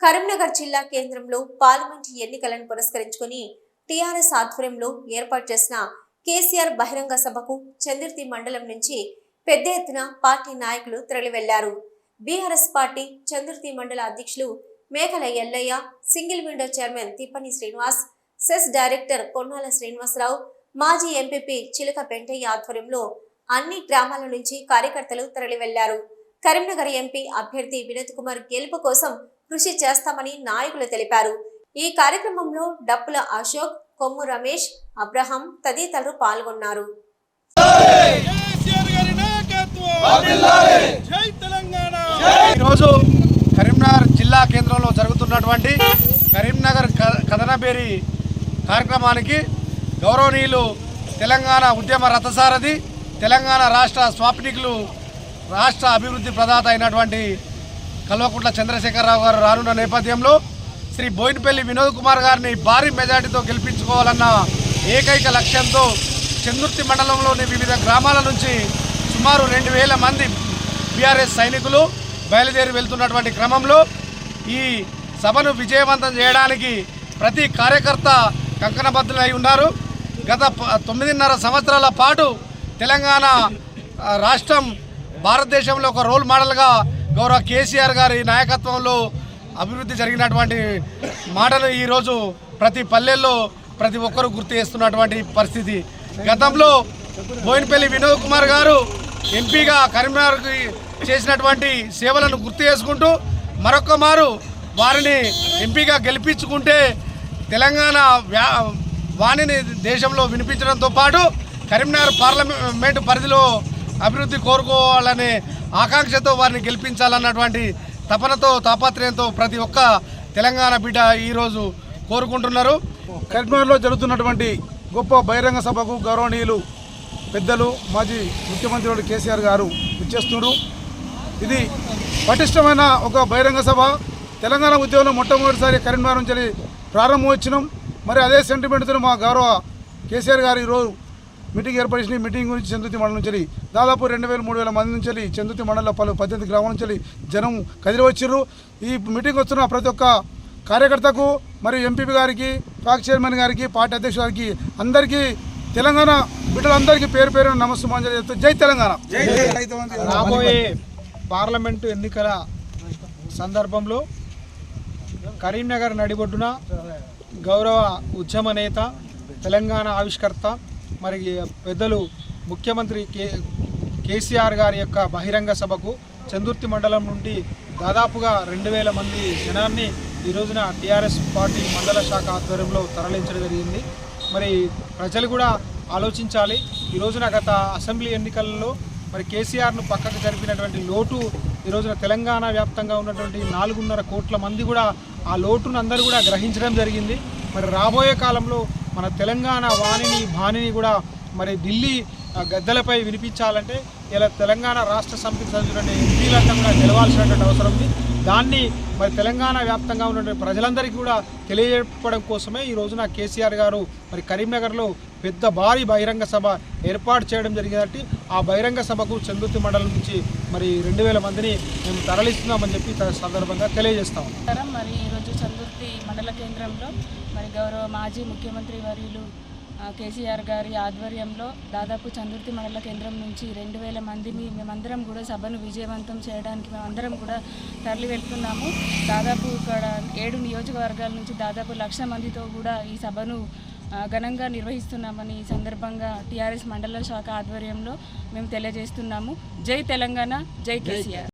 కరీంనగర్ జిల్లా కేంద్రంలో పార్లమెంట్ ఎన్నికలను పురస్కరించుకుని టీఆర్ఎస్ ఆధ్వర్యంలో ఏర్పాటు చేసిన కేసీఆర్ బహిరంగ సభకు చందుర్తి మండలం నుంచి పెద్ద ఎత్తున పార్టీ నాయకులు తరలివెళ్ళారు. బీఆర్ఎస్ పార్టీ చందుర్తి మండల అధ్యక్షులు Mekala Ellaiah single window chairman Tippani Srinivas cess director Konnala Srinivasarao మాజీ ఎంపీపీ చిలక పెంటయ్య ఆధ్వర్యంలో అన్ని గ్రామాల నుంచి కార్యకర్తలు తరలివెళ్ళారు. కరీంనగర్ ఎంపీ అభ్యర్థి వినోద్ కుమార్ గెలుపు కోసం కృషి చేస్తామని నాయకులు తెలిపారు. ఈ కార్యక్రమంలో డప్పుల అశోక్ కొమ్ము రమేష్ అబ్రహం తదితరులు పాల్గొన్నారు. ఈరోజు కరీంనగర్ జిల్లా కేంద్రంలో జరుగుతున్నటువంటి కరీంనగర్ క- కథనబేరి కార్యక్రమానికి గౌరవనీయులు తెలంగాణ ఉద్యమ రథసారథి తెలంగాణ రాష్ట్ర స్వాప్నికులు రాష్ట్ర అభివృద్ధి ప్రదాత అయినటువంటి కల్వకుంట్ల చంద్రశేఖరరావు గారు రానున్న నేపథ్యంలో శ్రీ బోయినపల్లి వినోద్ కుమార్ గారిని భారీ మెజార్టీతో గెలిపించుకోవాలన్న ఏకైక లక్ష్యంతో చందుర్తి మండలంలోని వివిధ గ్రామాల నుంచి సుమారు రెండు వేల మంది బీఆర్ఎస్ సైనికులు బయలుదేరి వెళ్తున్నటువంటి క్రమంలో ఈ సభను విజయవంతం చేయడానికి ప్రతి కార్యకర్త కంకణబద్ధులై ఉన్నారు. గత తొమ్మిదిన్నర సంవత్సరాల పాటు తెలంగాణ రాష్ట్రం భారతదేశంలో ఒక రోల్ మోడల్గా గౌరవ కేసీఆర్ గారి నాయకత్వంలో అభివృద్ధి జరిగినటువంటి మాటలు ఈరోజు ప్రతి పల్లెల్లో ప్రతి ఒక్కరూ గుర్తు చేస్తున్నటువంటి పరిస్థితి. గతంలో బోయినపల్లి వినోద్ కుమార్ గారు ఎంపీగా కరీంనగర్కి చేసినటువంటి సేవలను గుర్తు చేసుకుంటూ మరొక మారు వారిని ఎంపీగా గెలిపించుకుంటే తెలంగాణ వ్యా వాణిని దేశంలో వినిపించడంతో పాటు కరీంనగర్ పార్లమెంటు పరిధిలో అభివృద్ధి కోరుకోవాలనే ఆకాంక్షతో వారిని గెలిపించాలన్నటువంటి తపనతో తాపత్రయంతో ప్రతి ఒక్క తెలంగాణ బిడ్డ ఈరోజు కోరుకుంటున్నారు. కరీంనగర్లో జరుగుతున్నటువంటి గొప్ప బహిరంగ సభకు గౌరవనీయులు పెద్దలు మాజీ ముఖ్యమంత్రి కేసీఆర్ గారు విచ్చేస్తుడు ఇది పటిష్టమైన ఒక బహిరంగ సభ. తెలంగాణ ఉద్యమంలో మొట్టమొదటిసారి కరీంనగర్ నుంచి ప్రారంభం వచ్చినాం. మరి అదే సెంటిమెంట్తో మా గౌరవ కేసీఆర్ గారు ఈరోజు మీటింగ్ ఈ మీటింగ్ గురించి చందుతి మండలం నుంచి దాదాపు రెండు వేల మూడు వేల మంది నుంచి చందుతి మండలంలో పలు పద్దెనిమిది గ్రామాల నుంచి జనం కదిలి వచ్చిర్రు. ఈ మీటింగ్ వస్తున్న ప్రతి ఒక్క కార్యకర్తకు మరియు ఎంపీపీ గారికి పాక్ చైర్మన్ గారికి పార్టీ అధ్యక్షుడు గారికి అందరికీ తెలంగాణ బిడ్డలందరికీ పేరు పేరు నమస్కారం చెప్తూ జై తెలంగాణ. రాబోయే పార్లమెంటు ఎన్నికల సందర్భంలో కరీంనగర్ నడిబొడ్డున గౌరవ ఉద్యమ నేత తెలంగాణ ఆవిష్కర్త మరి పెద్దలు ముఖ్యమంత్రి కే కేసీఆర్ గారి యొక్క బహిరంగ సభకు చందుర్తి మండలం నుండి దాదాపుగా రెండు వేల మంది జనాన్ని ఈ రోజున టీఆర్ఎస్ పార్టీ మండల శాఖ ఆధ్వర్యంలో తరలించడం జరిగింది. మరి ప్రజలు కూడా ఆలోచించాలి. ఈ రోజున గత అసెంబ్లీ ఎన్నికలలో మరి కేసీఆర్ను పక్కకు జరిపినటువంటి లోటు ఈ రోజున తెలంగాణ వ్యాప్తంగా ఉన్నటువంటి నాలుగున్నర కోట్ల మంది కూడా ఆ లోటును అందరూ కూడా గ్రహించడం జరిగింది. మరి రాబోయే కాలంలో మన తెలంగాణ వాణిని బాణిని కూడా మరి ఢిల్లీ గద్దెలపై వినిపించాలంటే ఇలా తెలంగాణ రాష్ట్ర సమితి సభ్యులనే ఎంపీలంతా కూడా గెలవాల్సినటువంటి అవసరం ఉంది. దాన్ని మరి తెలంగాణ వ్యాప్తంగా ఉన్నటువంటి ప్రజలందరికీ కూడా తెలియజెప్పడం కోసమే ఈ రోజున కేసీఆర్ గారు మరి కరీంనగర్లో పెద్ద భారీ బహిరంగ సభ ఏర్పాటు చేయడం జరిగినట్టు ఆ బహిరంగ సభకు చందుర్తి మండలం నుంచి మరి రెండు వేల మందిని మేము తరలిస్తున్నామని చెప్పి సందర్భంగా తెలియజేస్తాం మరి ఈరోజు చందుర్తి మండల కేంద్రంలో మరి గౌరవ మాజీ ముఖ్యమంత్రి వర్యులు కేసీఆర్ గారి ఆధ్వర్యంలో దాదాపు చందుర్తి మండల కేంద్రం నుంచి రెండు వేల మందిని మేమందరం కూడా సభను విజయవంతం చేయడానికి మేమందరం కూడా తరలి వెళ్తున్నాము. దాదాపు ఇక్కడ ఏడు నియోజకవర్గాల నుంచి దాదాపు లక్ష మందితో కూడా ఈ సభను ఘనంగా నిర్వహిస్తున్నామని ఈ సందర్భంగా టీఆర్ఎస్ మండల శాఖ ఆధ్వర్యంలో మేము తెలియజేస్తున్నాము. జై తెలంగాణ జై కేసీఆర్.